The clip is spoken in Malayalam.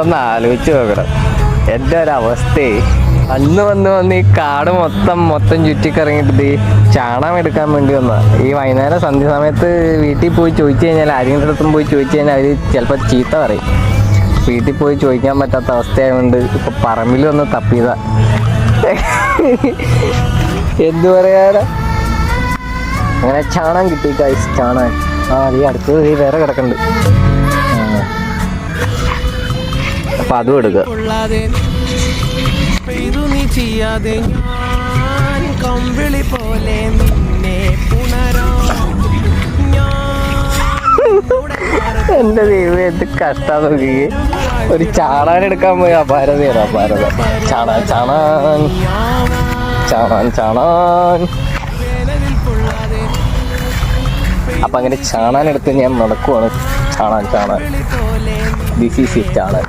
ഒന്ന് ആലോചിച്ച് നോക്കണം. എന്റെ ഒരവസ്ഥയെ അന്ന് വന്ന് വന്ന് ഈ കാട് മൊത്തം മൊത്തം ചുറ്റിക്കറങ്ങിയിട്ട് ഈ ചാണകം എടുക്കാൻ വേണ്ടി വന്ന. ഈ വൈകുന്നേരം സന്ധ്യ സമയത്ത് വീട്ടിൽ പോയി ചോദിച്ചു കഴിഞ്ഞാൽ ആരെങ്കിലും അടുത്തും പോയി ചോദിച്ചു കഴിഞ്ഞാൽ അവർ ചിലപ്പോൾ ചീത്ത പറയും. വീട്ടിൽ പോയി ചോദിക്കാൻ പറ്റാത്ത അവസ്ഥയായതുകൊണ്ട് ഇപ്പൊ പറമ്പിൽ വന്ന് തപ്പിയതാ. എന്തു പറയാനാ? അങ്ങനെ ചാണകം കിട്ടി കായ്സ് ചാണകം. ആ ഈ അടുത്തത് വേറെ കിടക്കുന്നുണ്ട് അപ്പൊ അതും എടുക്കുക എന്റെ ദൈവം എന്ത് കഷ്ടാ നോക്കി. ഒരു ചാണാൻ എടുക്കാൻ പോയി. അപാരതയാണ് അപാരത ചാണാൻ ചാണാൻ ചാണാൻ ചാണാൻ അപ്പൊ അങ്ങനെ ചാണാൻ എടുത്ത് ഞാൻ നടക്കുവാണ്. ചാണാൻ ചാണാൻ ദിസ് ഈസ് ഇറ്റ് ചാണാൻ